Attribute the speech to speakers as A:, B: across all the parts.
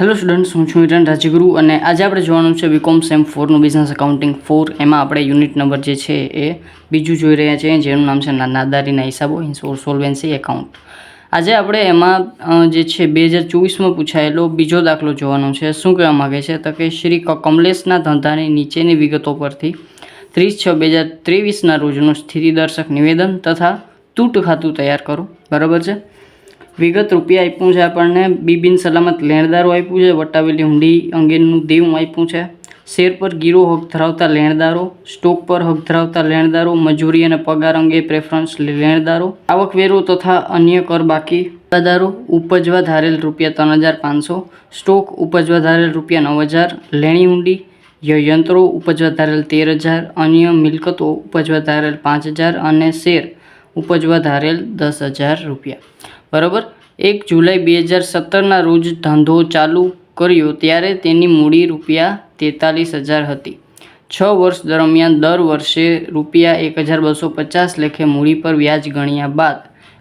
A: Hello students હું છું eaten રાજગુરુ અને આજે આપણે જોવાનું છે બીકોમ સેમ ફોરનું બિઝનેસ એકાઉન્ટિંગ ફોર એમાં આપણે યુનિટ નંબર જે છે એ બીજું જોઈ રહ્યા છીએ, જેનું નામ છે નાદારીના હિસાબો ઇન સોલ્વેન્સી એકાઉન્ટ આજે આપણે એમાં જે છે બે હજાર ચોવીસમાં પૂછાયેલો બીજો દાખલો જોવાનો છે. શું કહેવા માગે છે? તો કે શ્રી કમલેશના ધંધાની નીચેની વિગતો પરથી ત્રીસ છ બે હજાર ત્રેવીસના રોજનું સ્થિતિદર્શક નિવેદન તથા તૂટ ખાતું તૈયાર કરો. બરાબર છે? વિગત રૂપિયા આપ્યું છે આપણને. બિબિન સલામત લેણદારો આપ્યું છે. વટાવેલી હુંડી અંગેનું દેવું આપ્યું છે. શેર પર ગીરો હક ધરાવતા લેણદારો, સ્ટોક પર હક ધરાવતા લેણદારો, મજૂરી અને પગાર અંગે પ્રેફરન્સ લેણદારો, આવકવેરો તથા અન્ય કર બાકી. દારો ઉપજવા ધારેલ રૂપિયા ત્રણ હજાર પાંચસો, સ્ટોક ઉપજવા ધારેલ રૂપિયા નવ હજાર, લેણી ઊંડી યંત્રો ઉપજવા ધારેલ તેર હજાર, અન્ય મિલકતો ઉપજવા ધારેલ પાંચ હજાર અને શેર ઉપજવા ધારેલ દસ હજાર રૂપિયા. બરાબર? એક જુલાઈ બે હજાર સત્તરના રોજ ધંધો ચાલુ કર્યો ત્યારે તેની મૂડી રૂપિયા તેતાલીસ હજાર હતી. છ વર્ષ દરમિયાન દર વર્ષે રૂપિયા એક હજાર બસો પચાસ લેખે મૂડી પર વ્યાજ ગણ્યા બાદ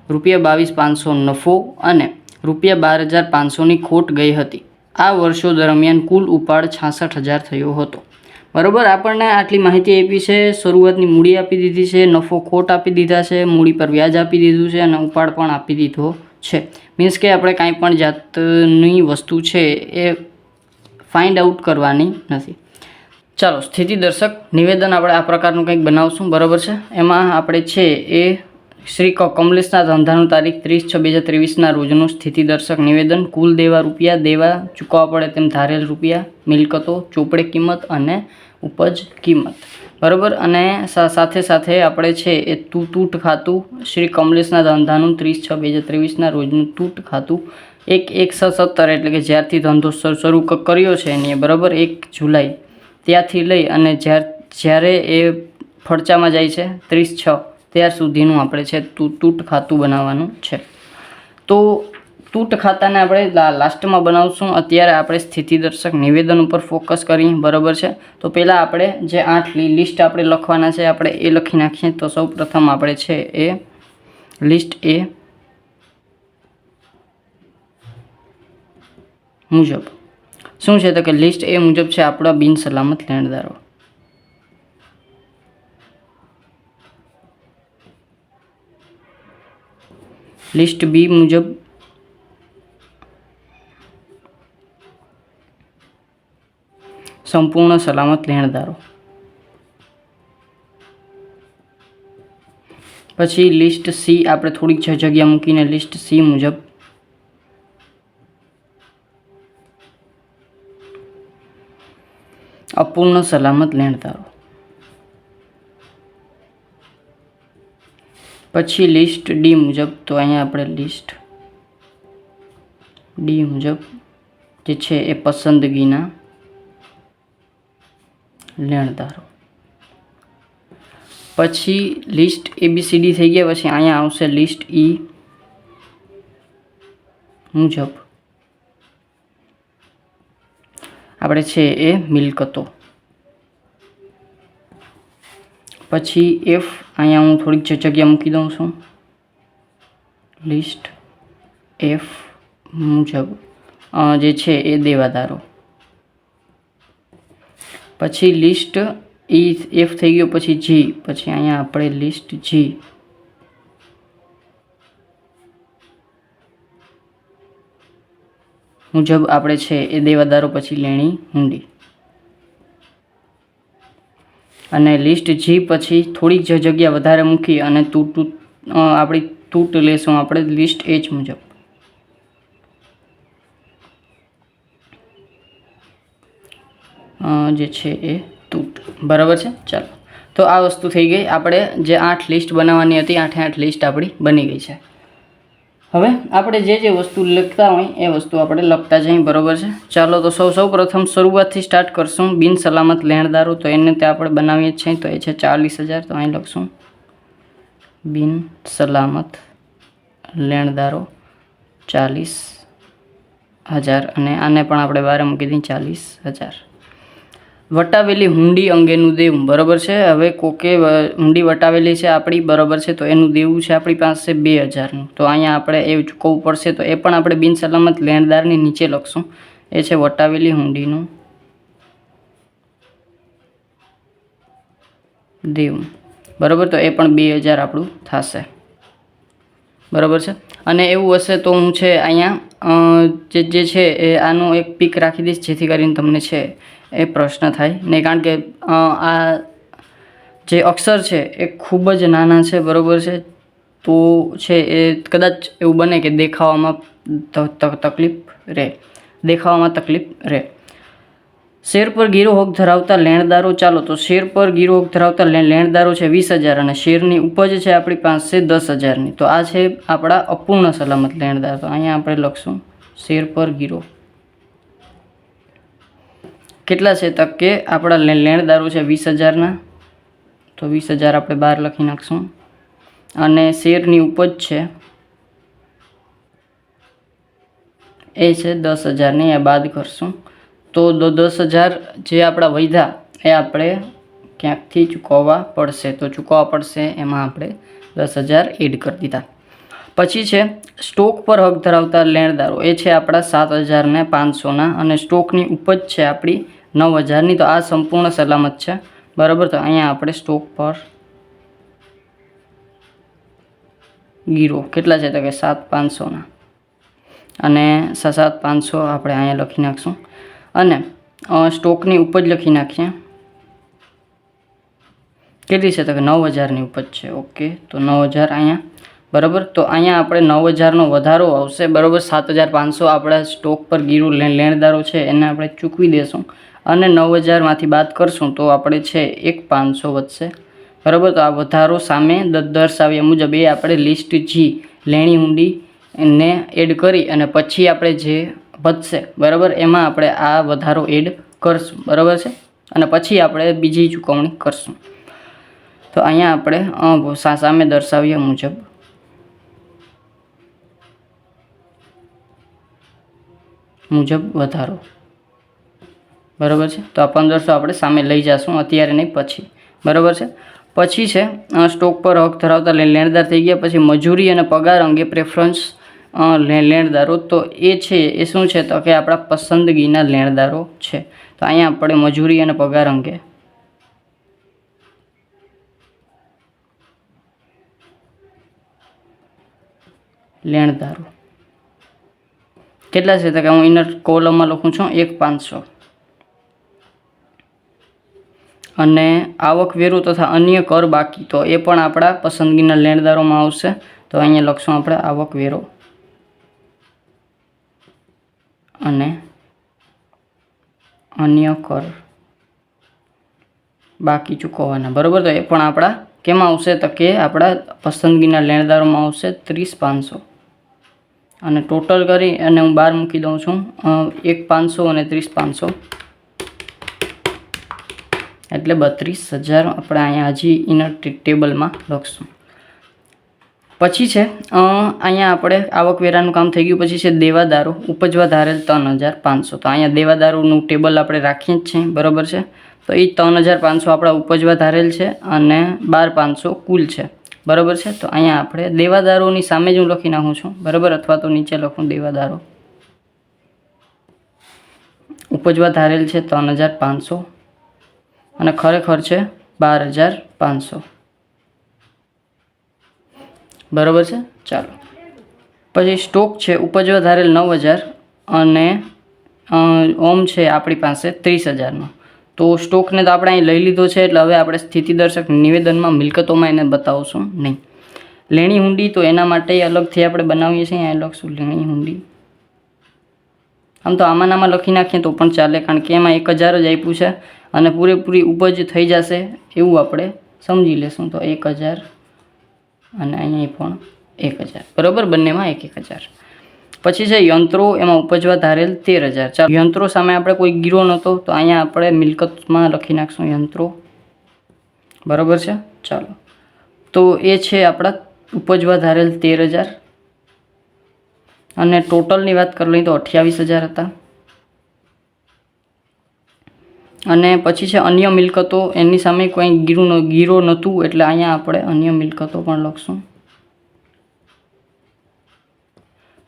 A: રૂપિયા બાવીસ પાંચસો નફો અને રૂપિયા બાર હજાર પાંચસોની ખોટ ગઈ હતી. આ વર્ષો દરમિયાન કુલ ઉપાડ છાસઠ હજાર થયો હતો. બરોબર, આપણને આટલી માહિતી આપી છે, શરૂઆતની મૂડી આપી દીધી છે, નફો ખોટ આપી દીધા છે, મૂડી પર વ્યાજ આપી દીધું છે અને ઉપાડ પણ આપી દીધો છે. મીન્સ કે આપણે કાંઈ પણ જાતની વસ્તુ છે એ ફાઇન્ડ આઉટ કરવાની નથી. ચાલો, સ્થિતિ દર્શક, નિવેદન આપણે આ પ્રકારનું કંઈક બનાવશું, બરાબર છે? એમાં આપણે છે એ શ્રી કમલેશના ધંધાનું તારીખ ત્રીસ છ બે હજાર ત્રેવીસના રોજનું સ્થિતિ દર્શક નિવેદન, કુલ દેવા રૂપિયા, દેવા ચૂકવવા પડે તેમ ધારેલ રૂપિયા, મિલકતો, ચોપડે કિંમત અને ઉપજ કિંમત. બરાબર? અને સાથે સાથે આપણે છે એ તૂટ ખાતું, શ્રી કમલેશના ધંધાનું ત્રીસ છ બે હજાર ત્રેવીસના રોજનું તૂટ ખાતું, એક એકસો સત્તર એટલે કે જ્યારથી ધંધો શર- શરૂ કર્યો છે એની, બરાબર? એક જુલાઈ. ત્યાંથી લઈ અને જ્યાર, જ્યારે એ ફડચામાં જાય છે, ત્રીસ છ ત્યાર સુધીનું આપણે છે તૂટ ખાતું બનાવવાનું છે. તો તૂટ ખાતાને આપણે લાસ્ટમાં બનાવશું. અત્યારે આપણે સ્થિતિદર્શક નિવેદન ઉપર ફોકસ કરી, બરાબર છે? તો પહેલાં આપણે જે આઠ લિસ્ટ આપણે લખવાના છે, આપણે એ લખી નાખીએ. તો સૌ આપણે છે એ, લિસ્ટ એ મુજબ. શું છે તો કે લિસ્ટ એ મુજબ છે આપણા બિનસલામત લેણદારો. લિસ્ટ બી મુજબ સંપૂર્ણ સલામત લેણદારો. પછી લિસ્ટ સી આપણે થોડીક જગ્યા મૂકીને લિસ્ટ સી મુજબ અપૂર્ણ સલામત લેણદારો. પછી લિસ્ટ ડી મુજબ તો અહીંયા આપણે લિસ્ટ ડી મુજબ જે છે એ પસંદગીના લેણદારો. પછી લિસ્ટ એબીસીડી થઈ ગયા, પછી અહીંયા આવશે લિસ્ટ ઈ મુજબ. આપણે છે એ મિલકતો. પછી એફ અહીંયા હું થોડીક જગ્યા મૂકી દઉં છું. લિસ્ટ એફ મુજબ જે છે એ દેવાદારો. પછી લિસ્ટ ઈ એફ થઈ ગયો, પછી જી પછી અહીંયા આપણે લિસ્ટ જી મુજબ આપણે છે એ દેવાદારો, પછી લેણી હુંડી અને લિસ્ટ જી પછી થોડીક જ જગ્યા વધારે મૂકી અને તૂટ તૂટ આપણી તૂટ લેશું. આપણે લિસ્ટ એચ મુજબ. જે છે એ તૂટ. બરાબર છે? ચાલો. તો આ વસ્તુ થઈ ગઈ. આપણે જે આઠ લિસ્ટ બનાવવાની હતી, આઠે આઠ લિસ્ટ આપણી બની ગઈ છે. હવે આપણે જે જે વસ્તુ લખતા હોય એ વસ્તુ આપણે લખતા જઈએ, બરોબર છે? ચાલો તો સૌ સૌ પ્રથમ શરૂઆતથી સ્ટાર્ટ કરશું. બિન સલામત લેણદારો, તો એને તે આપણે બનાવીએ છીએ. તો એ છે ચાલીસ હજાર. તો અહીં લખશું. બિન સલામત લેણદારો, ચાલીસ હજાર. અને આને પણ આપણે બારે મૂકી દઈએ, ચાલીસ હજાર. વટાવેલી હુંડી અંગેનું દેવું, બરાબર છે? હવે કોકે હુંડી વટાવેલી છે આપણી, બરાબર છે, તો એનું દેવું છે આપણી પાસે બે હજારનું. તો અહીંયા આપણે એ ચૂકવવું પડશે, તો એ પણ આપણે બિન સલામત લેણદારની નીચે લખશું. એ છે વટાવેલી હુંડીનું દેવું. બરાબર? તો એ પણ બે હજાર આપણું થશે. બરાબર છે? અને એવું હશે તો હું છે અહીંયા જે જે છે એ આનું એક પીક રાખી દઈશ, જેથી કરીને તમને છે એ પ્રશ્ન થાય. નહીં કારણ કે આ જે અક્ષર છે એ ખૂબ જ નાના છે, બરાબર છે. તો છે એ કદાચ એવું બને કે દેખાવામાં તકલીફ રહે. દેખાવામાં તકલીફ રહે. શેર પર ગીરોહોક ધરાવતા લેણદારો ચાલો તો શેર પર ગીરોહોક ધરાવતા લેણદારો છે વીસ હજાર અને શેરની ઉપજ છે આપણી પાસે દસ હજારની. તો આ છે આપણા અપૂર્ણ સલામત લેણદાર. તો અહીંયા આપણે લખશું શેર પર ગીરો. કેટલા છે તક? કે આપણા લેણદારો છે વીસ હજારના. તો વીસ હજાર આપણે બહાર લખી નાખશું. અને શેરની ઉપજ છે. એ છે દસ હજારની, એ બાદ કરશું. તો દસ હજાર જે આપણા વૈધા, એ આપણે ક્યાંકથી ચૂકવવા પડશે? તો ચૂકવવા પડશે એમાં આપણે દસ હજાર એડ કરી દીધા. પછી છે સ્ટોક પર હક ધરાવતા લેણદારો. એ છે આપણા સાત હજારને પાંચસોના અને સ્ટોકની ઉપજ છે આપણી નવ હજારની તો આ સંપૂર્ણ સલામત છે. બરાબર તો અહીંયા આપણે સ્ટોક પર ગીરો. કેટલા છે તો કે સાત પાંચસોના અને સાત પાંચસો આપણે અહીંયા લખી નાખશું. અને સ્ટોકની ઉપજ લખી નાખીએ. કેટલી છે તો કે નવ હજારની ઉપજ છે. ઓકે, તો નવ હજાર અહીંયા. બરાબર તો અહીંયા આપણે નવ હજારનો વધારો આવશે. બરાબર સાત હજાર પાંચસો આપણા સ્ટોક પર ગીરો લેણદારો છે. એને આપણે ચૂકવી દેશું. અને નવ હજારમાંથી બાદ કરશું તો આપણે છે એક પાંચસો વધશે. બરાબર? તો આ વધારો સામે દર્શાવ્યા મુજબ એ આપણે લિસ્ટ જી લેણી ઊંડી ને એડ કરી અને પછી આપણે જે વધશે, બરાબર? એમાં આપણે આ વધારો એડ કરશું. બરાબર છે? અને પછી આપણે બીજી ચૂકવણી કરશું. તો અહીંયા આપણે સામે દર્શાવ્યા મુજબ મુજબ વધારો. બરાબર છે? તો આ પંદરસો આપણે સામે લઈ જશું, અત્યારે નહીં, પછી. બરાબર છે? પછી છે સ્ટોક પર હક ધરાવતા લેણદાર થઈ ગયા, પછી મજૂરી અને પગાર અંગે પ્રેફરન્સ લેણદારો. તો એ છે, એ શું છે? તો કે આપણા પસંદગીના લેણદારો છે. તો અહીંયા આપણે મજૂરી અને પગાર અંગે. લેણદારો. કેટલા છે? તો કે હું ઇનર કોલમમાં લખું છું, એક પાંચસો. અને આવકવેરો તથા અન્ય કર બાકી, તો એ પણ આપણા પસંદગીના લેણદારોમાં આવશે. તો અહીંયા લખશું આપણે આવકવેરો અને અન્ય કર બાકી ચૂકવવાના. બરાબર? તો એ પણ આપણા કેમાં આવશે? તો કે આપણા પસંદગીના લેણદારોમાં આવશે ત્રીસ પાંચસો. અને ટોટલ કરી અને હું બાર મૂકી દઉં છું. એક પાંચસો અને ત્રીસ પાંચસો. એટલે બત્રીસ હજાર આપણે અહીંયા હજી ઇનર ટેબલમાં લખશું. પછી છે અહીંયા આપણે આવકવેરાનું કામ થઈ ગયું, પછી છે દેવાદારો, ઉપજવા ધારેલ ત્રણ હજાર પાંચસો. તો અહીંયા દેવાદારોનું ટેબલ આપણે રાખીએ જ છીએ, બરાબર છે? તો એ ત્રણ હજાર પાંચસો આપણા ઉપજવા ધારેલ છે અને બાર પાંચસો કુલ છે, બરાબર છે? તો અહીંયા આપણે દેવાદારોની સામે જ હું લખી નાખું છું, બરાબર? અથવા તો નીચે લખું દેવાદારો. ઉપજવા ધારેલ છે ત્રણ હજાર પાંચસો. અને ખરેખર છે બાર હજાર પાંચસો. બરાબર છે? ચાલો. પછી સ્ટોક છે ઉપજ વધારેલ નવ હજાર અને ઓમ છે આપણી પાસે ત્રીસ હજારનો. તો સ્ટોકને તો આપણે અહીં લઈ લીધો છે એટલે હવે આપણે સ્થિતિદર્શક નિવેદનમાં મિલકતોમાં એને બતાવશું નહીં. લેણી હુંડી તો એના માટે અલગથી આપણે બનાવીએ છીએ. અહીં લખશું લેણી હુંડી આમ તો આમાં લખી નાખીએ તો પણ ચાલે, કારણ કે એમાં એક હજાર જ આપ્યું છે અને પૂરેપૂરી ઉપજ થઈ જશે એવું આપણે સમજી લેશું. તો એક હજાર અને અહીંયા પણ એક હજાર. બરાબર? બંનેમાં એક એક હજાર. પછી છે યંત્રો, એમાં ઉપજવા ધારેલ તેર હજાર. ચાલો, યંત્રો સામે આપણે કોઈ ગીરો નહોતો, તો અહીંયા આપણે મિલકતમાં લખી નાખશું યંત્રો. બરાબર છે? ચાલો. તો એ છે આપણા ઉપજવા ધારેલ તેર હજાર. અને ટોટલની વાત કરી લઈએ તો અઠ્યાવીસ હજાર હતા. અને પછી છે અન્ય મિલકતો, એની સામે કોઈ ગીરું ન- ગીરો નહોતું, એટલે અહીંયા આપણે અન્ય મિલકતો પણ લખશું.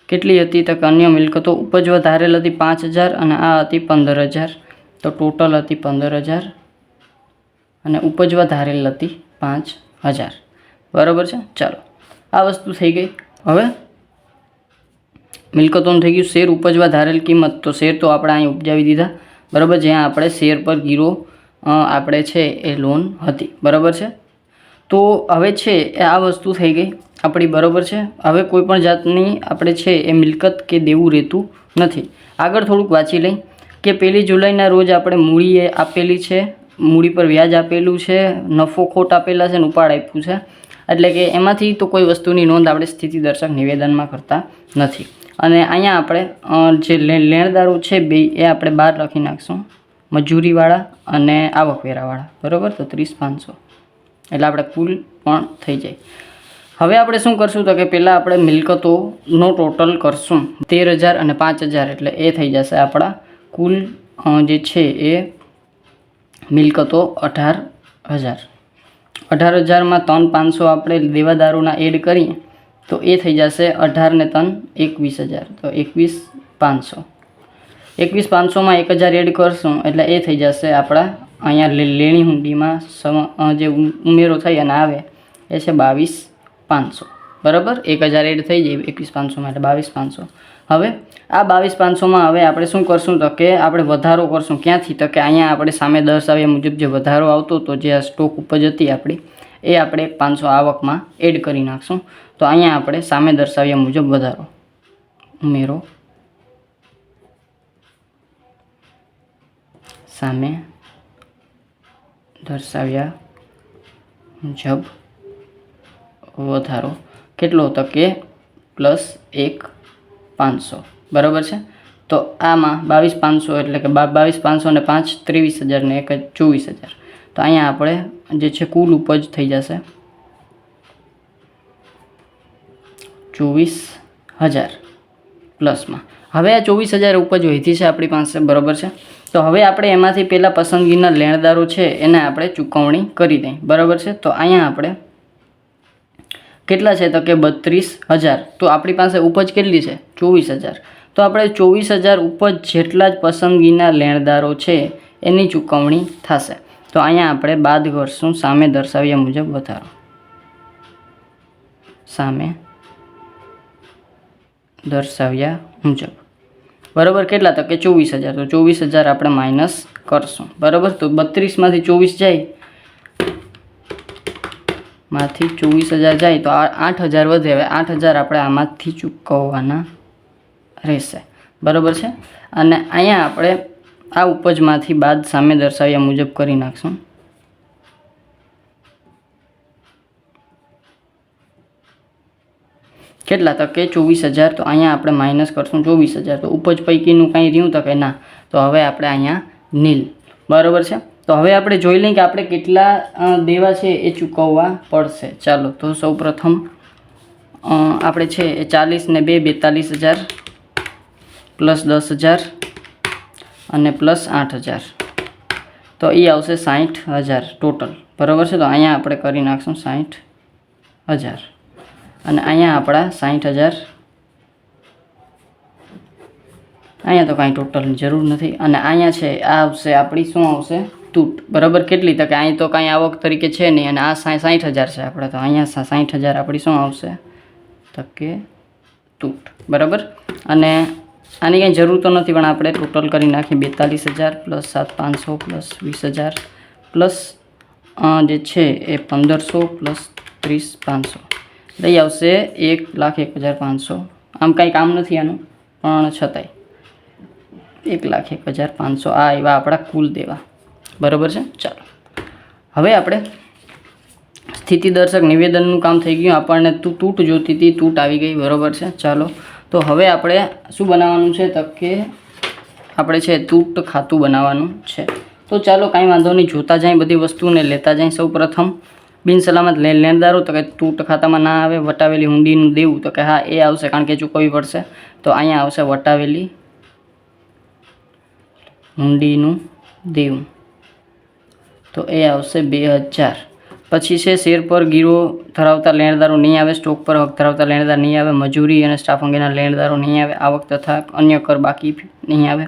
A: કેટલી હતી તો કે અન્ય મિલકતો? ઉપજવા ધારેલ હતી પાંચ હજાર અને આ હતી પંદર હજાર. તો ટોટલ હતી પંદર હજાર અને ઉપજવા ધારેલ હતી પાંચ હજાર. બરાબર છે? ચાલો, આ વસ્તુ થઈ ગઈ. હવે મિલકતોનું થઈ ગયું. શેર ઉપજવા ધારેલ કિંમત. તો શેર તો આપણે અહીં ઉપજાવી દીધા. બરાબર, જ્યાં આપણે શેર પર ગીરો આપણે છે એ લોન હતી. બરાબર છે? તો હવે છે એ આ વસ્તુ થઈ ગઈ. આપણી બરાબર છે. હવે કોઈ પણ જાતની આપણે છે એ મિલકત કે દેવું રહેતું નથી. આગળ થોડુંક વાંચી લઈ કે પહેલી જુલાઈના રોજ આપણે મૂડીએ આપેલી છે, મૂડી પર વ્યાજ આપેલું છે, નફો ખોટ આપેલા છે ને ઉપાડ આપ્યું છે. એટલે કે એમાંથી તો કોઈ વસ્તુની નોંધ આપણે સ્થિતિ દર્શક નિવેદનમાં કરતા નથી. અને અહીંયા આપણે જે લેણદારો છે બે, એ આપણે બહાર લખી નાખશું. મજૂરીવાળા અને આવકવેરાવાળા. બરાબર? તો ત્રીસ પાંચસો. એટલે આપણે કુલ પણ થઈ જાય. હવે આપણે શું કરશું તો કે પહેલાં આપણે મિલકતોનો ટોટલ કરશું. તેર હજાર અને પાંચ હજાર એટલે એ થઈ જશે આપણા કુલ જે છે એ મિલકતો અઢાર હજાર. અઢાર હજારમાં ત્રણ પાંચસો આપણે દેવાદારોના એડ કરીએ તો એ થઈ જશે અઢાર ને ત્રણ એકવીસ હજાર. તો એકવીસ પાંચસો. એકવીસ પાંચસોમાં એક હજાર એડ કરશું એટલે એ થઈ જશે આપણા અહીંયા લેણી હુંડીમાં સમ જે ઉમ- ઉમેરો થઈ અને આવે એ છે બાવીસ પાંચસો. બરાબર? એક હજાર એડ થઈ જાય એકવીસ પાંચસોમાં એટલે બાવીસ પાંચસો. હવે આ બાવીસ પાંચસોમાં હવે આપણે શું કરશું તો કે આપણે વધારો કરશું. ક્યાંથી? તો કે અહીંયા આપણે સામે દર્શાવ્યા મુજબ જે વધારો આવતો હતો જે આ સ્ટોક ઉપજ હતી આપણી એ આપણે પાંચસો આવકમાં એડ કરી નાખશું. તો અહીંયા આપણે સામે દર્શાવ્યા મુજબ વધારો. ઉમેરો. સામે દર્શાવ્યા મુજબ વધારો. કેટલો હતો કે પ્લસ એક પાંચસો. બરાબર છે? તો આમાં બાવીસ પાંચસો એટલે કે બાવીસ પાંચસો ને પાંચ, ત્રેવીસ હજાર ને એક ચોવીસ હજાર. તો અહીંયા આપણે જે છે કુલ ઉપજ થઈ જશે. ચોવીસ હજાર પ્લસમાં. હવે આ ચોવીસ હજાર ઉપજ વહેતી છે આપણી પાસે, બરાબર છે? તો હવે આપણે એમાંથી પહેલાં પસંદગીના લેણદારો છે એને આપણે ચૂકવણી કરી દઈએ, બરાબર છે? તો અહીંયા આપણે કેટલા છે તો કે બત્રીસ હજાર. તો આપણી પાસે ઉપજ કેટલી છે? ચોવીસ હજાર. તો આપણે ચોવીસ હજાર ઉપજ જેટલા જ પસંદગીના લેણદારો છે એની ચૂકવણી થશે. તો અહીંયા આપણે બાદ કરશું. સામે દર્શાવ્યા મુજબ વધારો. સામે દર્શાવ્યા મુજબ. બરાબર કેટલા તો કે ચોવીસ હજાર. તો ચોવીસ હજાર આપણે માઇનસ કરશું. બરાબર? તો બત્રીસમાંથી ચોવીસ જાય. માંથી ચોવીસ હજાર જાય. તો આઠ હજાર વધે. હવે આઠ હજાર આપણે આમાંથી ચૂકવવાના રહેશે. બરાબર છે? અને અહીંયા આપણે આ ઉપજમાંથી બાદ સામે દર્શાવ્યા મુજબ કરી નાખશું. કેટલા તો કે ચોવીસ હજાર તો અહીંયા આપણે માઇનસ કરશું ચોવીસ હજાર. તો ઉપજ પૈકીનું કાંઈ રહ્યું તો કે ના? તો હવે આપણે અહીંયા નીલ. બરાબર છે? તો હવે આપણે જોઈ લઈએ કે આપણે કેટલા દેવા છે એ ચૂકવવા પડશે. ચાલો, તો સૌ પ્રથમ આપણે છે એ ચાલીસ ને બે બેતાલીસ હજાર પ્લસ દસ હજાર. અને પ્લસ આઠ હજાર. તો એ આવશે સાઠ હજાર ટોટલ. બરાબર છે? તો અહીંયા આપણે કરી નાખશું સાઠ હજાર. અને અહીંયા આપણા સાઠ હજાર. અહીંયા તો કાંઈ ટોટલની જરૂર નથી. અને અહીંયા છે, આ આવશે, આપણી શું આવશે? તૂટ. બરાબર? કેટલી તો કે અહીં તો કાંઈ આવક તરીકે છે નહીં. અને આ સાઠ હજાર છે આપણે. તો અહીંયા સાઠ હજાર આપણી શું આવશે? તો કે તૂટ. બરાબર? અને આની કંઈ જરૂર તો નથી, પણ આપણે ટોટલ કરી નાખીએ બેતાલીસ હજાર પ્લસ સાત પાંચસો પ્લસ વીસ હજાર પ્લસ જે છે એ પંદરસો પ્લસ ત્રીસ પાંચસો. લઈ આવશે એક લાખ એક હજાર પાંચસો. આમ કાંઈ કામ નથી આનું, પણ છતાંય. એક લાખ એક હજાર પાંચસો. આ એવા આપણા કુલ દેવા. બરાબર છે? ચાલો. હવે આપણે સ્થિતિદર્શક નિવેદનનું કામ થઈ ગયું. આપણને તું, તૂટ જોતી હતી તૂટ આવી ગઈ. બરાબર છે? ચાલો. તો હવે આપણે શું બનાવવાનું છે? તો કે આપણે છે તૂટ ખાતું બનાવવાનું છે. તો ચાલો કાંઈ વાંધો નહીં, જોતા જાય બધી વસ્તુને, લેતા જાય સૌ પ્રથમ. બિનસલામત લેણદારો તો કે તૂટ ખાતામાં ના આવે, વટાવેલી હુંડીનું દેવું તો કે હા, એ આવશે, કારણ કે ચૂકવવી પડશે. તો અહીંયા આવશે વટાવેલી હુંડીનું દેવું. તો એ આવશે બે હજાર. પછી છે શેર પર ગીરો ધરાવતા લેણદારો નહીં આવે, સ્ટોક પર હક ધરાવતા લેણદાર નહીં આવે, મજૂરી અને સ્ટાફ અંગેના લેણદારો નહીં આવે, આવક તથા અન્ય કર બાકી નહીં આવે.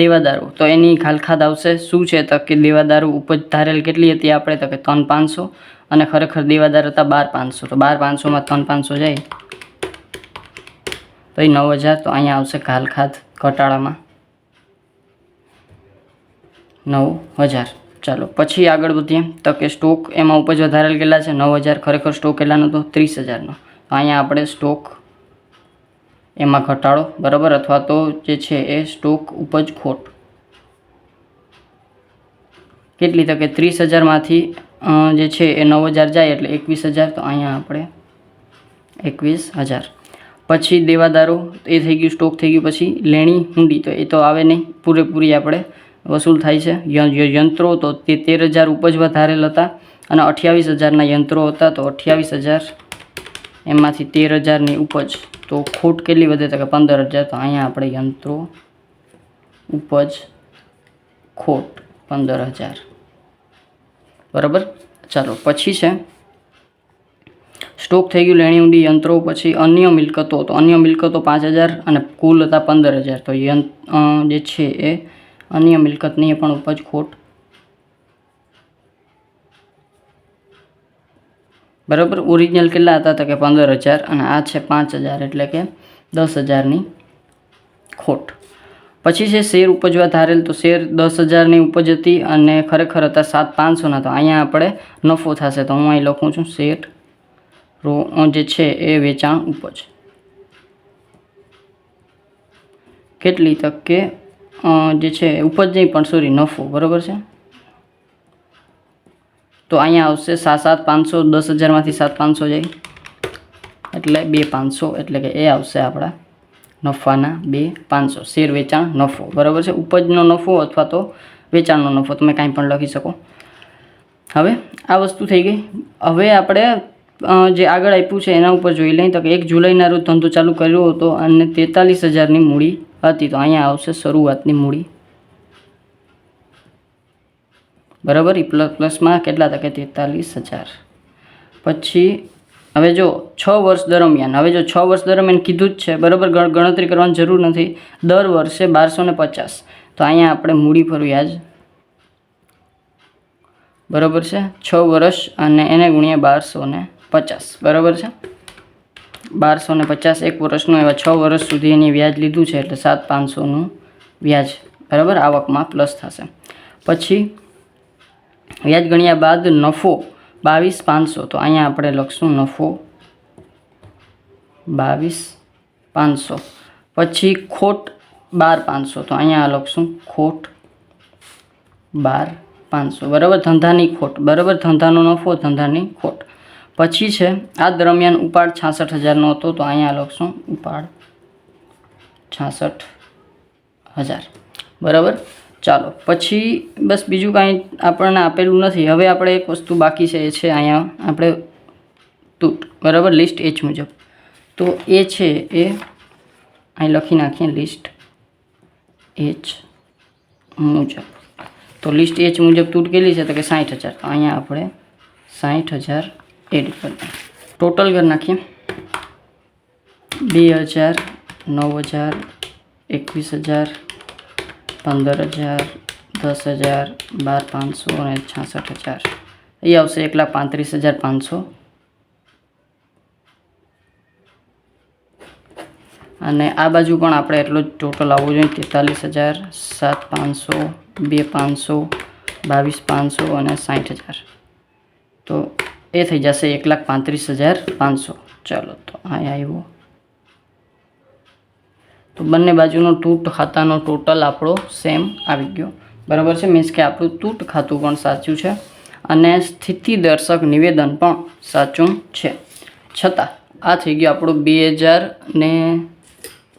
A: દેવાદારો, તો એની ખાલખાદ આવશે. શું છે તો કે દેવાદારો ઉપજ ધારેલ કેટલી હતી આપણે તો કે ત્રણ પાંચસો અને ખરેખર દેવાદાર હતા બાર પાંચસો. તો બાર પાંચસોમાં ત્રણ પાંચસો જાય. તો એ નવ હજાર, તો અહીંયા આવશે ખાલખાદ ઘટાડામાં. નવ હજાર. ચાલો, પછી આગળ વધીએ. તો કે સ્ટોક એમાં ઉપજ વધારેલ કેટલા છે? નવ હજાર, ખરેખર સ્ટોક કેટલાનો હતો ત્રીસ હજારનો. અહીંયા આપણે સ્ટોક એમાં ઘટાડો, બરાબર? અથવા તો જે છે એ સ્ટોક ઉપજ ખોટ. કેટલી? તો કે ત્રીસ હજારમાંથી જે છે એ નવ હજાર જાય એટલે એકવીસ હજાર. તો અહીંયા આપણે એકવીસ હજાર. પછી દેવાદારો, એ થઈ ગયું, સ્ટોક થઈ ગયું. પછી લેણી, હુંડી, તો એ તો આવે નહીં. પૂરેપૂરી આપણે વસૂલ થાય છે. યંત્રો તો તે તેર હજાર ઉપજ વધારેલ હતા અને અઠ્યાવીસ હજારના યંત્રો હતા તો અઠ્યાવીસ હજાર એમાંથી તેર હજારની ઉપજ તો ખોટ કેટલી વધે તો કે પંદર હજાર. તો અહીંયા આપણે યંત્રો, ઉપજ, ખોટ પંદર હજાર. બરાબર? ચાલો, પછી છે. સ્ટોક થઈ ગયું લેણી ઊંડી યંત્રો પછી અન્ય મિલકતો. તો અન્ય મિલકતો પાંચ હજાર અને કુલ હતા પંદર હજાર. તો યંત્ર જે છે એ અન્ય મિલકતની પણ ઉપજ ખોટ. બરાબર? ઓરિજિનલ કેટલા હતા તો કે પંદર હજાર અને આ છે પાંચ હજાર એટલે કે દસ હજારની ખોટ. પછી છે શેર ઉપજવા ધારેલ તો શેર દસ હજારની ઉપજ હતી અને ખરેખર હતા સાત પાંચસોના. તો અહીંયા આપણે નફો થશે. તો હું અહીં લખું છું શેર રો જે છે એ વેચાણ ઉપજ. કેટલી તક કે જે છે ઉપજ નહીં પણ સોરી નફો બરાબર છે? તો અહીંયા આવશે સાત સાત, પાંચસો, દસ હજારમાંથી સાત, પાંચસો જાય. એટલે બે, પાંચસો, એટલે કે એ આવશે આપણા નફાના બે, પાંચસો. શેર વેચાણ, નફો, બરાબર છે? ઉપજનો નફો અથવા તો વેચાણનો નફો, તમે કાંઈ પણ લખી શકો. હવે આ વસ્તુ થઈ ગઈ. હવે આપણે જે આગળ આપ્યું છે, એના ઉપર જોઈ લઈએ. તો કે એક જુલાઈના રોજ ધંધો ચાલુ કર્યો હતો અને તેતાલીસ હજારની મૂડી હતી તો અહીંયા આવશે શરૂઆતની મૂડી. બરાબર? એ પ્લસ, પ્લસમાં કેટલા ટકે તેતાલીસ હજાર. પછી, હવે જો છ વર્ષ દરમિયાન, હવે જો છ વર્ષ દરમિયાન કીધું જ છે, બરાબર? ગણ- ગણતરી કરવાની જરૂર નથી. દર વર્ષે બારસો ને પચાસ. તો અહીંયા આપણે મૂડી પર વ્યાજ બરાબર છે? છ વર્ષ અને એને ગુણ્યા બારસો ને પચાસ. બરાબર છે? બારસો ને પચાસ એક વર્ષનું એવા છ વર્ષ સુધી એની વ્યાજ લીધું છે એટલે સાત પાંચસોનું વ્યાજ, બરાબર? આવકમાં પ્લસ થશે. પછી વ્યાજ ગણ્યા બાદ નફો બાવીસ પાંચસો. તો અહીંયા આપણે લખશું નફો બાવીસ પાંચસો. પછી ખોટ બાર પાંચસો. તો અહીંયા લખશું ખોટ બાર પાંચસો. બરાબર? ધંધાની ખોટ. બરાબર? ધંધાનો નફો, ધંધાની ખોટ. પછી છે, આ દરમિયાન ઉપાડ છાસઠ હજારનો હતો, તો અહીંયા લખશું, ઉપાડ છાસઠ હજાર. બરાબર? ચાલો, પછી બસ બીજું કાંઈ આપણને આપેલું નથી. હવે આપણે એક વસ્તુ બાકી છે, એ છે અહીંયા આપણે તૂટ. બરાબર? લિસ્ટ એચ મુજબ. તો એ છે, એ અહીં લખી નાખીએ લિસ્ટ એચ મુજબ. તો લિસ્ટ એચ મુજબ તૂટ કેટલી છે? તો કે સાઠ હજાર. તો અહીંયા આપણે સાઠ હજાર એડ કરી ટોટલ કરી નાખીએ. બે હજાર, નવ હજાર, એકવીસ હજાર, પંદર હજાર, દસ હજાર, બાર પાંચસો અને છાસઠ હજાર. એ આવશે એક લાખ પાંત્રીસ હજાર પાંચસો. અને આ બાજુ પણ આપણે એટલો જ ટોટલ આવવો જોઈએ. તેતાલીસ હજાર, સાત પાંચસો, બે પાંચસો, બાવીસ પાંચસો અને સાઠ હજાર. તો એ થઈ જશે એક લાખ પાંત્રીસ હજાર પાંચસો. ચાલો તો અહીંયા આવ્યો. તો બંને બાજુનો તૂટ ખાતાનો ટોટલ આપણો સેમ આવી ગયો. બરાબર છે? મીન્સ કે આપણું તૂટ ખાતું પણ સાચું છે અને સ્થિતિ દર્શક નિવેદન પણ સાચું છે. છતાં આ થઈ ગયો આપણો બે હજાર ને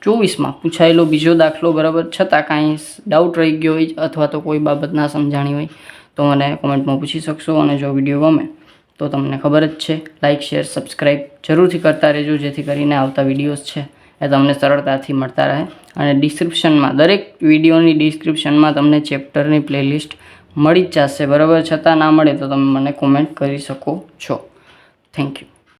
A: ચોવીસમાં પૂછાયેલો બીજો દાખલો, બરાબર? છતાં કાંઈ ડાઉટ રહી ગયો હોય અથવા તો કોઈ બાબત ના સમજાણી હોય તો મને કોમેન્ટમાં પૂછી શકશો અને જો વીડિયો ગમે તો તમને ખબર જ છે લાઇક શેર સબસ્ક્રાઈબ જરૂરથી કરતા રહેજો, જેથી કરીને આવતા વિડીયોઝ છે એ તમને સરળતાથી મળતા રહે. અને ડિસ્ક્રિપ્શનમાં દરેક વિડીયોની ડિસ્ક્રિપ્શનમાં તમને ચેપ્ટરની પ્લેલિસ્ટ મળી જ જશે. બરાબર? છતાં ના મળે તો તમે મને કોમેન્ટ કરી શકો છો. Thank you